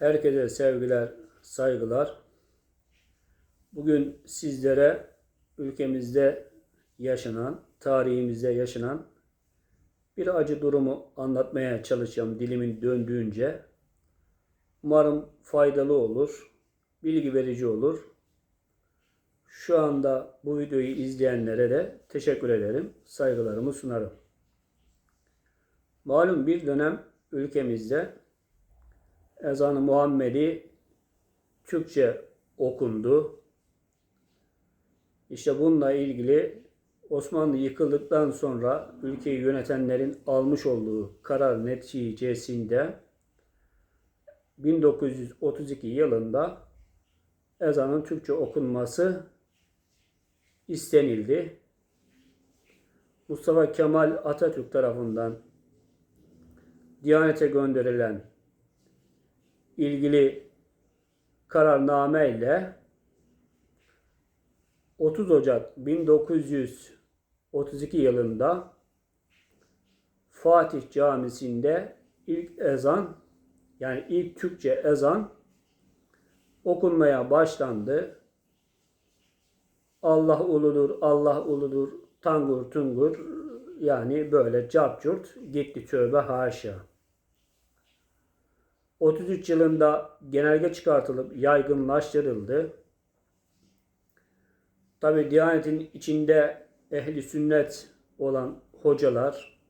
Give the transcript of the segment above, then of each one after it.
Herkese sevgiler, saygılar. Bugün sizlere ülkemizde yaşanan, tarihimizde yaşanan bir acı durumu anlatmaya çalışacağım dilimin döndüğünce. Umarım faydalı olur, bilgi verici olur. Şu anda bu videoyu izleyenlere de teşekkür ederim, saygılarımı sunarım. Malum bir dönem ülkemizde ezan-ı Muhammedi Türkçe okundu. İşte bununla ilgili Osmanlı yıkıldıktan sonra ülkeyi yönetenlerin almış olduğu karar neticesinde 1932 yılında ezanın Türkçe okunması istenildi. Mustafa Kemal Atatürk tarafından Diyanete gönderilen ilgili kararname ile 30 Ocak 1932 yılında Fatih Camisi'nde ilk ezan yani ilk Türkçe ezan okunmaya başlandı. Allah uludur, Allah uludur, tangur tungur yani böyle capcurt gitti tövbe haşa. 33 yılında genelge çıkartılıp yaygınlaştırıldı. Tabi Diyanet'in içinde ehli sünnet olan hocalar,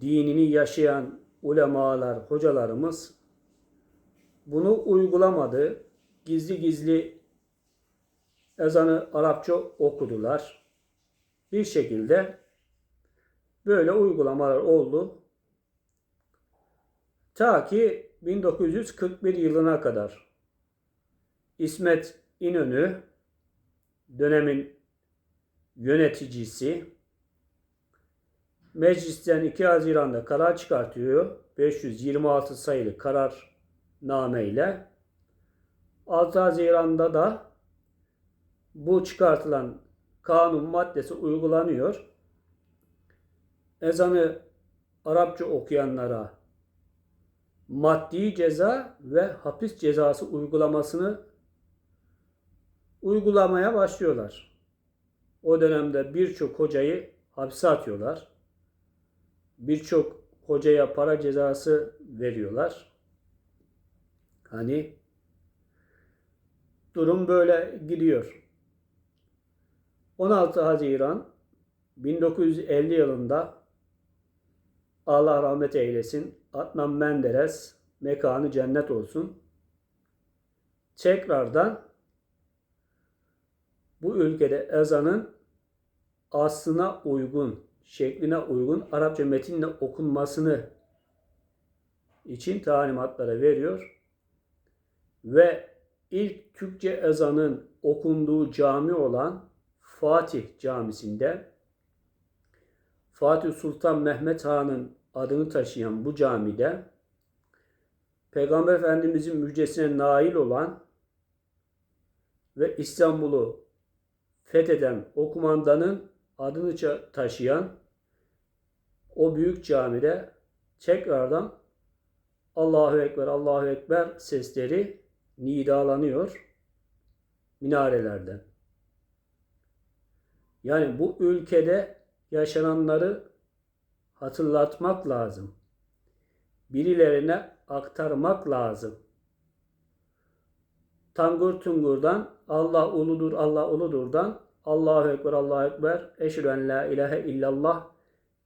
dinini yaşayan ulemalar, hocalarımız bunu uygulamadı. Gizli gizli ezanı Arapça okudular. Bir şekilde böyle uygulamalar oldu. Ta ki 1941 yılına kadar İsmet İnönü dönemin yöneticisi meclisten 2 Haziran'da karar çıkartıyor. 526 sayılı kararname ile 6 Haziran'da da bu çıkartılan kanun maddesi uygulanıyor. Ezanı Arapça okuyanlara maddi ceza ve hapis cezası uygulamasını uygulamaya başlıyorlar. O dönemde birçok hocayı hapse atıyorlar. Birçok hocaya para cezası veriyorlar. Hani durum böyle gidiyor. 16 Haziran 1950 yılında Allah rahmet eylesin Adnan Menderes mekanı cennet olsun. Tekrardan bu ülkede ezanın aslına uygun, şekline uygun Arapça metinle okunmasını için talimatlara veriyor. Ve ilk Türkçe ezanın okunduğu cami olan Fatih Camisi'nde Fatih Sultan Mehmet Han'ın adını taşıyan bu camide Peygamber Efendimizin müjdesine nail olan ve İstanbul'u fetheden o kumandanın adını taşıyan o büyük camide tekrardan Allahu Ekber, Allahu Ekber sesleri nidalanıyor minarelerden. Yani bu ülkede yaşananları hatırlatmak lazım. Birilerine aktarmak lazım. Tangur tungurdan Allah uludur Allah uludurdan Allahu Ekber Allahu Ekber Eşhedü en la ilahe illallah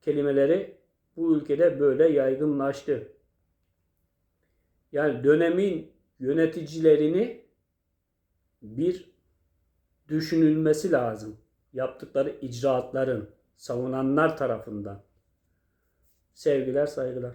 kelimeleri bu ülkede böyle yaygınlaştı. Yani dönemin yöneticilerini bir düşünülmesi lazım. Yaptıkları icraatların savunanlar tarafından. Sevgiler, saygılar.